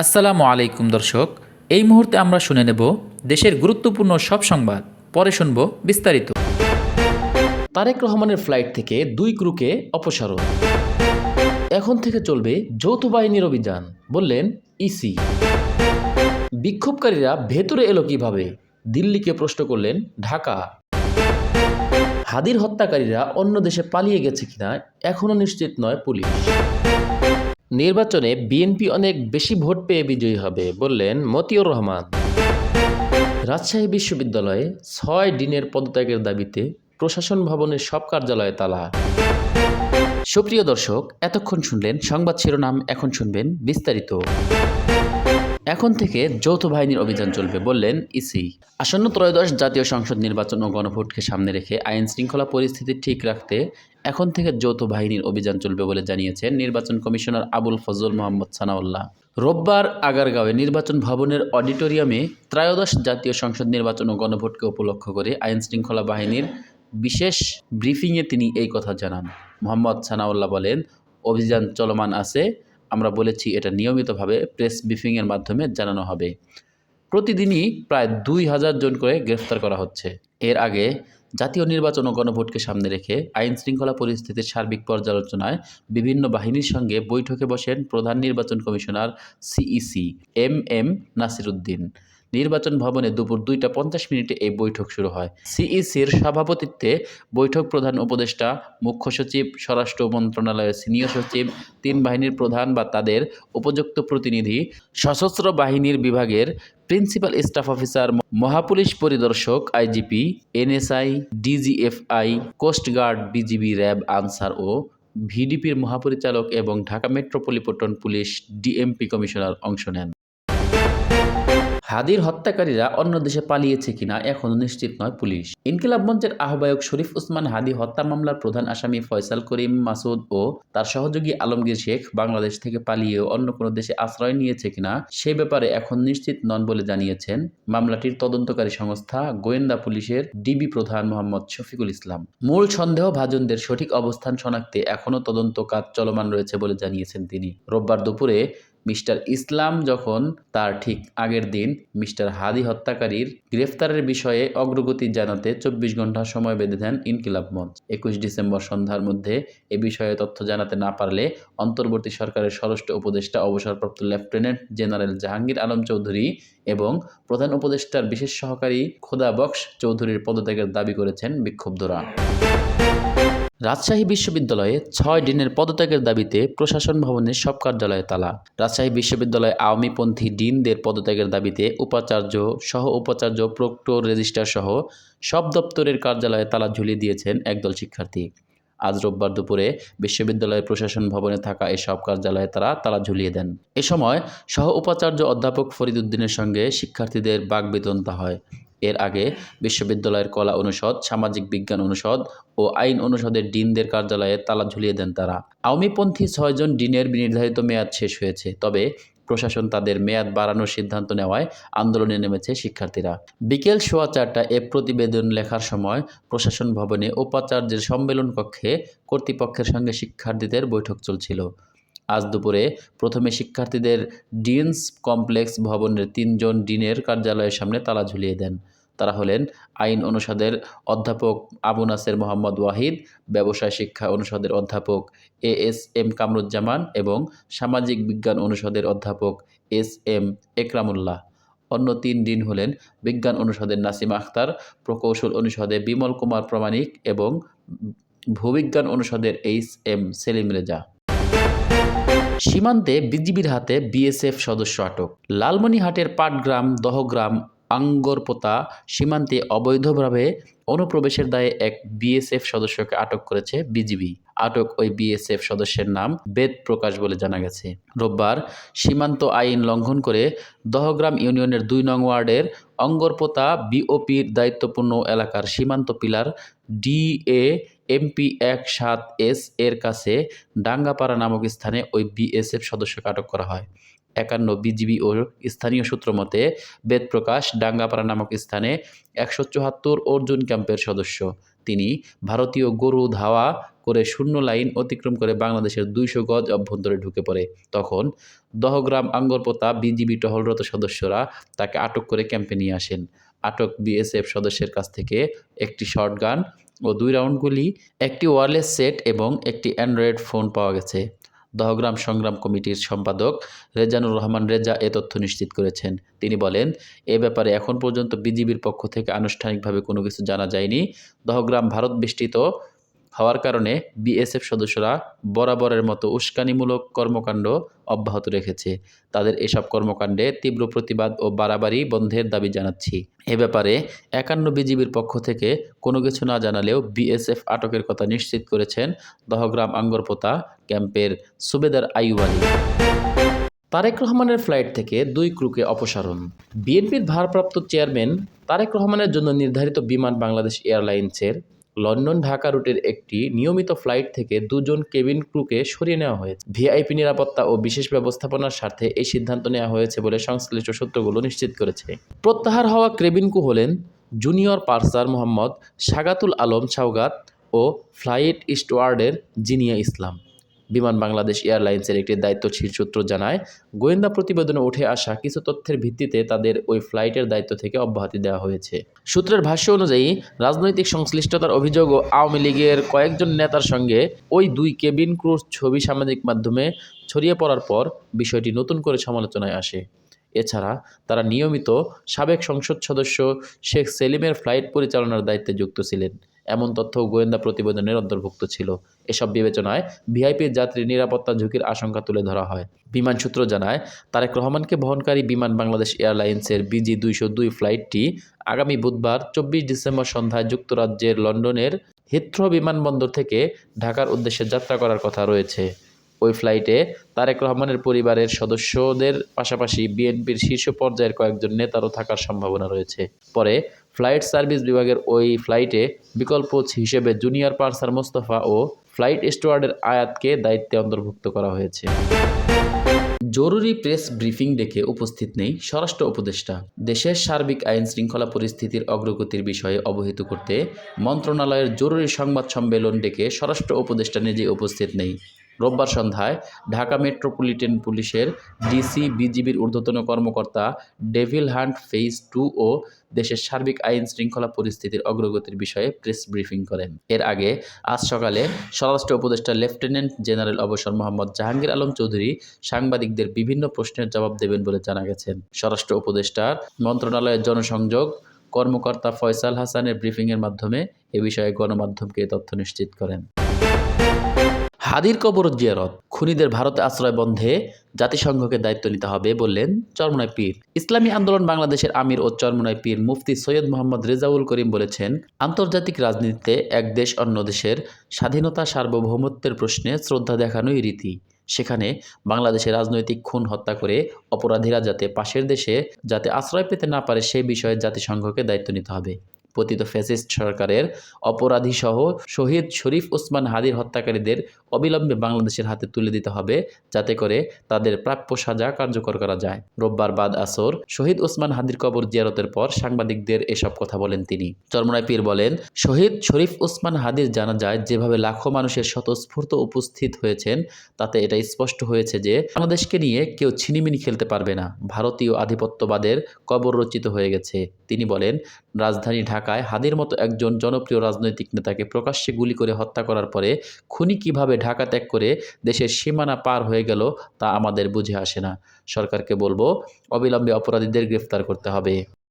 আসসালামু আলাইকুম, দর্শক। এই মুহূর্তে আমরা শুনে নেব দেশের গুরুত্বপূর্ণ সব সংবাদ। পরে শুনব বিস্তারিত। তারেক রহমানের ফ্লাইট থেকে দুই ক্রুকে অপসারণ। এখন থেকে চলবে যৌথ বাহিনীর অভিযান, বললেন ইসি। বিক্ষোভকারীরা ভেতরে এলো কীভাবে? দিল্লিকে প্রশ্ন করলেন ঢাকা। হাদির হত্যাকারীরা অন্য দেশে পালিয়ে গেছে কিনা এখনও নিশ্চিত নয় পুলিশ। নির্বাচনে বিএনপি অনেক বেশি ভোট পেয়ে বিজয়ী হবে, বললেন মতিউর রহমান। রাজশাহী বিশ্ববিদ্যালয়ে ছয় দিনের পদত্যাগের দাবিতে প্রশাসন ভবনের সব কার্যালয়ে তালা। সুপ্রিয় দর্শক, এতক্ষণ শুনলেন সংবাদ শিরোনাম, এখন শুনবেন বিস্তারিত। এখন থেকে যৌথ বাহিনীর অভিযান চলবে বললেন ইসি। আসন্ন ত্রয়োদশ জাতীয় সংসদ নির্বাচন ও গণভোটকে সামনে রেখে আইন শৃঙ্খলা পরিস্থিতি ঠিক রাখতে এখন থেকে যৌথ বাহিনীর অভিযান চলবে বলে জানিয়েছেন নির্বাচন কমিশনার আবুল ফজল মোহাম্মদ সানাউল্লাহ। রোববার আগারগাঁওয়ে নির্বাচন ভবনের অডিটোরিয়ামে ত্রয়োদশ জাতীয় সংসদ নির্বাচন ও গণভোটকে উপলক্ষ করে আইন শৃঙ্খলা বাহিনীর বিশেষ ব্রিফিংয়ে তিনি এই কথা জানান। মোহাম্মদ সানাউল্লাহ বলেন, অভিযান চলমান আছে আমরা বলেছি এটা নিয়মিতভাবে প্রেস ব্রিফিংয়ের মাধ্যমে জানানো হবে। প্রতিদিনই প্রায় দুই হাজার জন করে গ্রেফতার করা হচ্ছে। এর আগে জাতীয় নির্বাচন ও গণভোটকে সামনে রেখে আইন শৃঙ্খলা পরিস্থিতির সার্বিক পর্যালোচনায় বিভিন্ন বাহিনীর সঙ্গে বৈঠকে বসেন প্রধান নির্বাচন commissioner CEC M M Nasiruddin নির্বাচন ভবনে দুপুর দুইটা পঞ্চাশ মিনিটে এই বৈঠক শুরু হয়। সিইসির সভাপতিত্বে বৈঠক প্রধান উপদেষ্টা, মুখ্য সচিব, স্বরাষ্ট্র মন্ত্রণালয়ের সিনিয়র সচিব, তিন বাহিনীর প্রধান বা তাদের উপযুক্ত প্রতিনিধি, সশস্ত্র বাহিনীর বিভাগের প্রিন্সিপাল স্টাফ অফিসার, মহাপুলিশ পরিদর্শক, IGP, NSI, DGFI coast guard BGB, RAB, Ansar ও ভিডিপির মহাপরিচালক এবং Dhaka metropolitan police DMP commissioner অংশ নেন। হাদির হত্যাকারীরা অন্য দেশে পালিয়েছে কিনা এখনও নিশ্চিত নয় পুলিশ। ইনকিলাব মঞ্চের আহ্বায়ক শরীফ উসমান হাদি হত্যা মামলার প্রধান আসামি ফয়সাল করিম মাসুদ ও তার সহযোগী আলমগীর শেখ বাংলাদেশ থেকে পালিয়ে অন্য কোনো দেশে আশ্রয় নিয়েছে কিনা সে ব্যাপারে এখন নিশ্চিত নন বলে জানিয়েছেন মামলাটির তদন্তকারী সংস্থা গোয়েন্দা পুলিশের ডিবি প্রধান মোহাম্মদ শফিকুল ইসলাম। মূল সন্দেহ ভাজনদের সঠিক অবস্থান শনাক্তে এখনও তদন্ত কাজ চলমান রয়েছে বলে জানিয়েছেন তিনি। রোববার দুপুরে মিস্টার ইসলাম যখন তার ঠিক আগের দিন মিস্টার হাদি হত্যাকারীর গ্রেফতারের বিষয়ে অগ্রগতি জানাতে চব্বিশ ঘণ্টা সময় বেঁধে দেন ইনকিলাব মঞ্চ। একুশ ডিসেম্বর সন্ধ্যার মধ্যে এ বিষয়ে তথ্য জানাতে না পারলে অন্তর্বর্তী সরকারের স্বরাষ্ট্র উপদেষ্টা অবসরপ্রাপ্ত লেফটেন্যান্ট জেনারেল জাহাঙ্গীর আলম চৌধুরী এবং প্রধান উপদেষ্টার বিশেষ সহকারী খোদা বক্স চৌধুরীর পদত্যাগের দাবি করেছেন বিক্ষুব্ধরা। রাজশাহী বিশ্ববিদ্যালয়ে ছয় দিনের পদত্যাগের দাবিতে প্রশাসন ভবনের সব কার্যালয়ে তালা। রাজশাহী বিশ্ববিদ্যালয়ে আওয়ামীপন্থী ডিনদের পদত্যাগের দাবিতে উপাচার্য সহ উপাচার্য প্রক্টর রেজিস্ট্রার সহ সব দপ্তরের কার্যালয়ে তালা ঝুলিয়ে দিয়েছেন একদল শিক্ষার্থী। আজ রোববার দুপুরে বিশ্ববিদ্যালয়ের প্রশাসন ভবনে থাকা এসব কার্যালয়ে তারা তালা ঝুলিয়ে দেন। এ সময় সহ উপাচার্য অধ্যাপক ফরিদ উদ্দিনের সঙ্গে শিক্ষার্থীদের বাগবিতন্তা হয়। এর আগে বিশ্ববিদ্যালয়ের কলা অনুষদ, সামাজিক বিজ্ঞান অনুষদ ও আইন অনুষদের ডিনদের কার্যালয়ে তালা ঝুলিয়ে দেন তারা। আওয়ামীপন্থী ছয়জন ডিনের নির্ধারিত মেয়াদ শেষ হয়েছে, তবে প্রশাসন তাদের মেয়াদ বাড়ানোর সিদ্ধান্ত নেওয়ায় আন্দোলনে নেমেছে শিক্ষার্থীরা। বিকেল সোয়া চারটা এ প্রতিবেদন লেখার সময় প্রশাসন ভবনে উপাচার্যের সম্মেলন কক্ষে কর্তৃপক্ষের সঙ্গে শিক্ষার্থীদের বৈঠক চলছিল। আজ দুপুরে প্রথমে শিক্ষার্থীদের ডিনস কমপ্লেক্স ভবনের তিনজন ডিনের কার্যালয়ের সামনে তালা ঝুলিয়ে দেন। তারা হলেন আইন অনুষদের অধ্যাপক আবু নাসের মোহাম্মদ ওয়াহিদ, ব্যবসায় শিক্ষা অনুষদের অধ্যাপক এ এস এম কামরুজ্জামান এবং সামাজিক বিজ্ঞান অনুষদের অধ্যাপক এস এম একরামুল্লাহ। অন্য তিন দিন হলেন বিজ্ঞান অনুষদের নাসিম আখতার, প্রকৌশল অনুষদে বিমল কুমার প্রামাণিক এবং ভূবিজ্ঞান অনুষদের এইচ এম সেলিম রেজা। সীমান্তে বিজিবির হাতে বিএসএফ সদস্য আটক। লালমনিহাটের পাটগ্রাম, দহগ্রাম আঙ্গরপোতা সীমান্তে অবৈধভাবে অনুপ্রবেশের দায়ে এক বিএসএফ সদস্যকে আটক করেছে বিজিবি। আটক ওই বিএসএফ সদস্যের নাম বেদ প্রকাশ বলে জানা গেছে। রোববার সীমান্ত আইন লঙ্ঘন করে দহগ্রাম ইউনিয়নের দুই নং ওয়ার্ডের অঙ্গরপোতা বিওপির দায়িত্বপূর্ণ এলাকার সীমান্ত পিলার ডিএ এমপি এক সাত এস এর কাছে ডাঙ্গাপাড়া নামক স্থানে ওই বিএসএফ সদস্যকে আটক করা হয়। একান্ন বিজিবি ও স্থানীয় সূত্র মতে, বেদপ্রকাশ ডাঙ্গাপাড়া নামক স্থানে একশো চুয়াত্তর অর্জুন ক্যাম্পের সদস্য। তিনি ভারতীয় গরু ধাওয়া করে শূন্য লাইন অতিক্রম করে বাংলাদেশের দুইশো গজ অভ্যন্তরে ঢুকে পড়ে। তখন দহগ্রাম আঙ্গরপোতা বিজিবি টহলরত সদস্যরা তাকে আটক করে ক্যাম্পে নিয়ে আসেন। আটক বিএসএফ সদস্যের কাছ থেকে একটি শটগান ও দুই রাউন্ড গুলি, একটি ওয়্যারলেস সেট এবং একটি অ্যান্ড্রয়েড ফোন পাওয়া গেছে। দহগ্রাম সংগ্রাম কমিটির সম্পাদক রেজানুর রহমান রেজা এ তথ্য নিশ্চিত করেছেন। তিনি বলেন, এ ব্যাপারে এখন পর্যন্ত বিজিবির পক্ষ থেকে আনুষ্ঠানিকভাবে কোনো কিছু জানা যায়নি। দহগ্রাম ভারত বেষ্টিত হওয়ার কারণে বিএসএফ সদস্যরা বরাবরের মতো উস্কানিমূলক কর্মকাণ্ড অব্যাহত রেখেছে। তাদের এসব কর্মকাণ্ডে তীব্র প্রতিবাদ ও বাড়াবাড়ি বন্ধের দাবি জানাচ্ছি। এ ব্যাপারে একান্ন বিজিবির পক্ষ থেকে কোনো কিছু না জানালেও বিএসএফ আটকের কথা নিশ্চিত করেছেন দহগ্রাম আঙ্গরপোতা ক্যাম্পের সুবেদার আইয়ুব আলী। তারেক রহমানের ফ্লাইট থেকে দুই ক্রুকে অপসারণ। বিএনপির ভারপ্রাপ্ত চেয়ারম্যান তারেক রহমানের জন্য নির্ধারিত বিমান বাংলাদেশ এয়ারলাইন্সের লন্ডন ঢাকা রুটের একটি নিয়মিত ফ্লাইট থেকে দুজন কেবিন ক্রুকে সরিয়ে নেওয়া হয়েছে। ভিআইপি নিরাপত্তা ও বিশেষ ব্যবস্থাপনার স্বার্থে এই সিদ্ধান্ত নেওয়া হয়েছে বলে সংশ্লিষ্ট সূত্রগুলো নিশ্চিত করেছে। প্রত্যাহার হওয়া কেবিন ক্রু হলেন জুনিয়র পার্সার মোহাম্মদ সাগাতুল আলম সাউগাত ও ফ্লাইট স্টুয়ার্ডের জিনিয়া ইসলাম। বিমান বাংলাদেশ এয়ারলাইন্সের একটি দায়িত্বশীল সূত্র জানায়, গোয়েন্দা প্রতিবেদনে উঠে আসা কিছু তথ্যের ভিত্তিতে তাদের ওই ফ্লাইটের দায়িত্ব থেকে অব্যাহতি দেওয়া হয়েছে। সূত্রের ভাষ্য অনুযায়ী, রাজনৈতিক সংশ্লিষ্টতার অভিযোগ ও আওয়ামী লীগের কয়েকজন নেতার সঙ্গে ওই দুই কেবিন ক্রুজ ছবি সামাজিক মাধ্যমে ছড়িয়ে পড়ার পর বিষয়টি নতুন করে সমালোচনায় আসে। এছাড়া, তারা নিয়মিত সাবেক সংসদ সদস্য শেখ সেলিমের ফ্লাইট পরিচালনার দায়িত্বে যুক্ত ছিলেন। এমন তথ্য গোয়েন্দা প্রতিবেদনের অন্তর্ভুক্ত ছিল। এসব বিবেচনায় ভিআইপি যাত্রী নিরাপত্তা ঝুঁকির আশঙ্কা তুলে ধরা হয়। বিমান সূত্র জানায়, তারেক রহমানকে বহনকারী বিমান বাংলাদেশ এয়ারলাইন্সের বিজি দুইশো দুই ফ্লাইটটি আগামী বুধবার, চব্বিশ ডিসেম্বর সন্ধ্যায় যুক্তরাজ্যের লন্ডনের হিথ্রো বিমানবন্দর থেকে ঢাকার উদ্দেশ্যে যাত্রা করার কথা রয়েছে। ওই ফ্লাইটে তারেক রহমানের পরিবারের সদস্যদের পাশাপাশি বিএনপির শীর্ষ পর্যায়ের কয়েকজন নেতারও থাকার সম্ভাবনা রয়েছে। পরে ফ্লাইট সার্ভিস বিভাগের ওই ফ্লাইটে বিকল্প হিসেবে জুনিয়র পার্সার মোস্তফা ও ফ্লাইট স্টুয়ার্ডের আয়াতকে দায়িত্বে অন্তর্ভুক্ত করা হয়েছে। জরুরি প্রেস ব্রিফিং ডেকে উপস্থিত নেই স্বরাষ্ট্র উপদেষ্টা। দেশের সার্বিক আইন শৃঙ্খলা পরিস্থিতির অগ্রগতির বিষয়ে অবহিত করতে মন্ত্রণালয়ের জরুরি সংবাদ সম্মেলন ডেকে স্বরাষ্ট্র উপদেষ্টা নিজে উপস্থিত নেই। রোববার সন্ধ্যায় ঢাকা মেট্রোপলিটন পুলিশের ডিসি বিজিবির ঊর্ধ্বতন কর্মকর্তা ডেভিল হান্ট ফেজ টু ও দেশের সার্বিক আইন শৃঙ্খলা পরিস্থিতির অগ্রগতির বিষয়ে প্রেস ব্রিফিং করেন। এর আগে আজ সকালে স্বরাষ্ট্র উপদেষ্টা লেফটেন্যান্ট জেনারেল অবসর মোহাম্মদ জাহাঙ্গীর আলম চৌধুরী সাংবাদিকদের বিভিন্ন প্রশ্নের জবাব দেবেন বলে জানা গেছেন। স্বরাষ্ট্র উপদেষ্টার মন্ত্রণালয়ের জনসংযোগ কর্মকর্তা ফয়সাল হাসানের ব্রিফিংয়ের মাধ্যমে এ বিষয়ে গণমাধ্যমকে তথ্য নিশ্চিত করেন। হাদির কবর জিয়ারত, খুনিদের ভারতে আশ্রয় বন্ধে জাতিসংঘকে দায়িত্ব নিতে হবে বললেন চরমনায় পীর। ইসলামী আন্দোলন বাংলাদেশের আমির ও চরমনায় পীর মুফতি সৈয়দ মোহাম্মদ রেজাউল করিম বলেছেন, আন্তর্জাতিক রাজনীতিতে এক দেশ অন্য দেশের স্বাধীনতা সার্বভৌমত্বের প্রশ্নে শ্রদ্ধা দেখানোই রীতি। সেখানে বাংলাদেশে রাজনৈতিক খুন, হত্যা করে অপরাধীরা যাতে পাশের দেশে যাতে আশ্রয় পেতে না পারে সে বিষয়ে জাতিসংঘকে দায়িত্ব নিতে হবে। পতিত ফ্যাসিস্ট সরকারের অপরাধীসহ শহীদ শরীফ ওসমান হাদির হত্যাকারীদের অবিলম্বে বাংলাদেশের হাতে তুলে দিতে হবে যাতে করে তাদের প্রাপ্য সাজা কার্যকর করা যায়। রোববার বাদ আসর শহীদ ওসমান হাদির কবর জিয়ারতের পর সাংবাদিকদের এসব কথা বলেন তিনি। চরমনায় পীর বলেন, শহীদ শরীফ ওসমান হাদির জানা যায় যেভাবে লাখো মানুষের স্বতঃস্ফূর্ত উপস্থিত হয়েছেন, তাতে এটা স্পষ্ট হয়েছে যে বাংলাদেশকে নিয়ে কেউ ছিনিমিনি খেলতে পারবে না। ভারতীয় আধিপত্যবাদের কবর রচিত হয়ে গেছে। তিনি বলেন, রাজধানী ঢাকায় হাদির মতো একজন জনপ্রিয় রাজনৈতিক নেতাকে প্রকাশ্যে গুলি করে হত্যা করার পরে খুনি কীভাবে ঢাকা ত্যাগ করে দেশের সীমানা পার হয়ে গেল তা আমাদের বুঝে আসে না। সরকারকে বলব, অবিলম্বে অপরাধীদের গ্রেফতার করতে হবে।